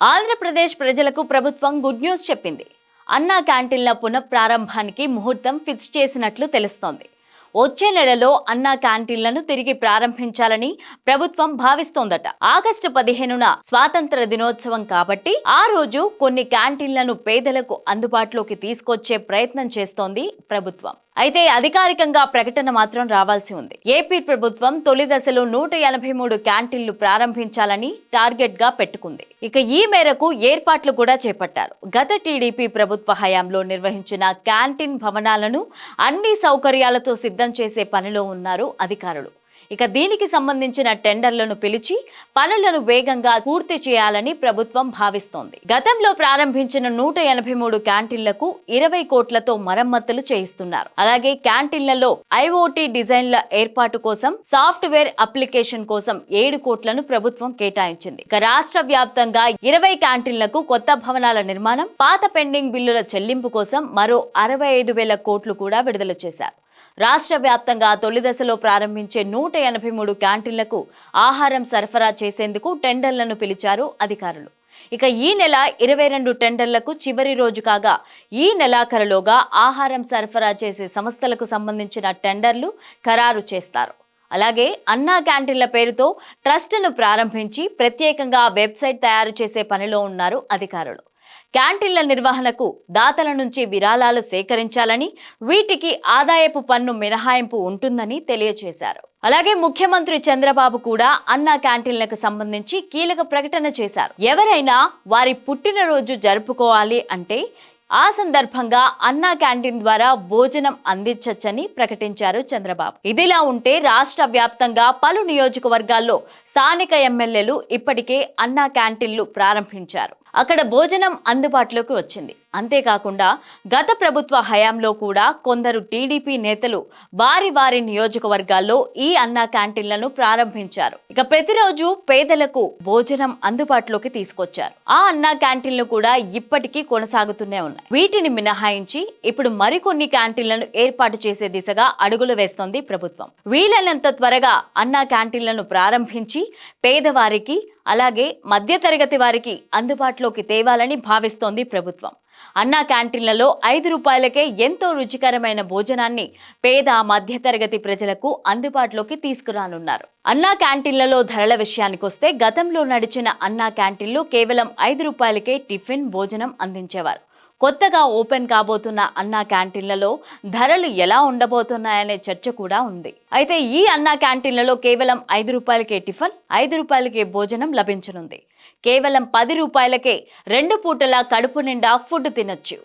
ఆంధ్రప్రదేశ్ ప్రజలకు ప్రభుత్వం good news చెప్పింది. అన్నా క్యాంటీన్ల పునఃప్రారంభానికి ముహూర్తం ఫిక్స్ చేసినట్లు తెలుస్తోంది. వచ్చే నెలలో అన్నా క్యాంటీన్లను తిరిగి ప్రారంభించాలని ప్రభుత్వం భావిస్తోందట. ఆగస్టు పదిహేనున స్వాతంత్ర దినోత్సవం కాబట్టి ఆ రోజు కొన్ని క్యాంటీన్లను పేదలకు అందుబాటులోకి తీసుకొచ్చే ప్రయత్నం చేస్తోంది ప్రభుత్వం. అయితే అధికారికంగా ప్రకటన మాత్రం రావాల్సి ఉంది. ఏపీ ప్రభుత్వం తొలి దశలో నూట ఎనభై మూడు క్యాంటీన్లు ప్రారంభించాలని టార్గెట్గా పెట్టుకుంది. ఇక ఈ మేరకు ఏర్పాట్లు కూడా చేపట్టారు. గత టీడీపీ ప్రభుత్వ హయాంలో నిర్వహించిన క్యాంటీన్ భవనాలను అన్ని సౌకర్యాలతో సిద్ధం చేసే పనిలో ఉన్నారు అధికారులు. ఇక దీనికి సంబంధించిన టెండర్లను పిలిచి పనులను వేగంగా పూర్తి చేయాలని ప్రభుత్వం భావిస్తోంది. గతంలో ప్రారంభించిన నూట ఎనభై మూడు క్యాంటీన్లకు ఇరవై కోట్లతో మరమ్మతులు చేయిస్తున్నారు. అలాగే క్యాంటీన్లలో ఐఓటీ డిజైన్ల ఏర్పాటు కోసం సాఫ్ట్వేర్ అప్లికేషన్ కోసం ఏడు కోట్లను ప్రభుత్వం కేటాయించింది. ఇక రాష్ట్ర వ్యాప్తంగా ఇరవై క్యాంటీన్లకు కొత్త భవనాల నిర్మాణం పాత పెండింగ్ బిల్లుల చెల్లింపు కోసం మరో అరవై ఐదు వేల కోట్లు కూడా విడుదల చేశారు. రాష్ట్ర వ్యాప్తంగా తొలి దశలో ప్రారంభించే నూట ఎనభై మూడు క్యాంటీన్లకు ఆహారం సరఫరా చేసేందుకు టెండర్లను పిలిచారు అధికారులు. ఇక ఈ నెల ఇరవై రెండు టెండర్లకు చివరి రోజు కాగా ఈ నెలాఖరులోగా ఆహారం సరఫరా చేసే సంస్థలకు సంబంధించిన టెండర్లు ఖరారు చేస్తారు. అలాగే అన్నా క్యాంటీన్ల పేరుతో ట్రస్టును ప్రారంభించి ప్రత్యేకంగా వెబ్సైట్ తయారు చేసే పనిలో ఉన్నారు అధికారులు. క్యాంటీన్ల నిర్వహణకు దాతల నుంచి విరాళాలు సేకరించాలని వీటికి ఆదాయపు పన్ను మినహాయింపు ఉంటుందని తెలియజేశారు అలాగే ముఖ్యమంత్రి చంద్రబాబు కూడా అన్నా క్యాంటీన్లకు సంబంధించి కీలక ప్రకటన చేశారు. ఎవరైనా వారి పుట్టినరోజు జరుపుకోవాలి అంటే ఆ సందర్భంగా అన్నా క్యాంటీన్ ద్వారా భోజనం అందించచ్చని ప్రకటించారు చంద్రబాబు. ఇదిలా ఉంటే రాష్ట్ర వ్యాప్తంగా పలు నియోజకవర్గాల్లో స్థానిక ఎమ్మెల్యేలు ఇప్పటికే అన్నా క్యాంటీన్లు ప్రారంభించారు. అక్కడ భోజనం అందుబాటులోకి వచ్చింది. అంతేకాకుండా గత ప్రభుత్వ హయాంలో కూడా కొందరు టీడీపీ నేతలు వారి వారి నియోజకవర్గాల్లో ఈ అన్నా క్యాంటీన్లను ప్రారంభించారు. ఇక ప్రతిరోజు పేదలకు భోజనం అందుబాటులోకి తీసుకొచ్చారు. ఆ అన్నా క్యాంటీన్లు కూడా ఇప్పటికీ కొనసాగుతూనే ఉన్నాయి. వీటిని మినహాయించి ఇప్పుడు మరికొన్ని క్యాంటీన్లను ఏర్పాటు చేసే దిశగా అడుగులు వేస్తోంది ప్రభుత్వం. వీలైనంత త్వరగా అన్నా క్యాంటీన్లను ప్రారంభించి పేదవారికి అలాగే మధ్యతరగతి వారికి అందుబాటులోకి తేవాలని భావిస్తోంది ప్రభుత్వం. అన్నా క్యాంటీన్లలో ఐదు రూపాయలకే ఎంతో రుచికరమైన భోజనాన్ని పేద మధ్యతరగతి ప్రజలకు అందుబాటులోకి తీసుకురానున్నారు. అన్నా క్యాంటీన్లలో ధరల విషయానికొస్తే గతంలో నడిచిన అన్నా క్యాంటీన్లు కేవలం ఐదు రూపాయలకే టిఫిన్ భోజనం అందించేవారు. కొత్తగా ఓపెన్ కాబోతున్న అన్నా క్యాంటీన్లలో ధరలు ఎలా ఉండబోతున్నాయనే చర్చ కూడా ఉంది. అయితే ఈ అన్నా క్యాంటీన్లలో కేవలం ఐదు రూపాయలకే టిఫిన్ ఐదు రూపాయలకే భోజనం లభించనుంది. కేవలం పది రూపాయలకే రెండు పూటల కడుపు నిండా ఫుడ్ తినొచ్చు.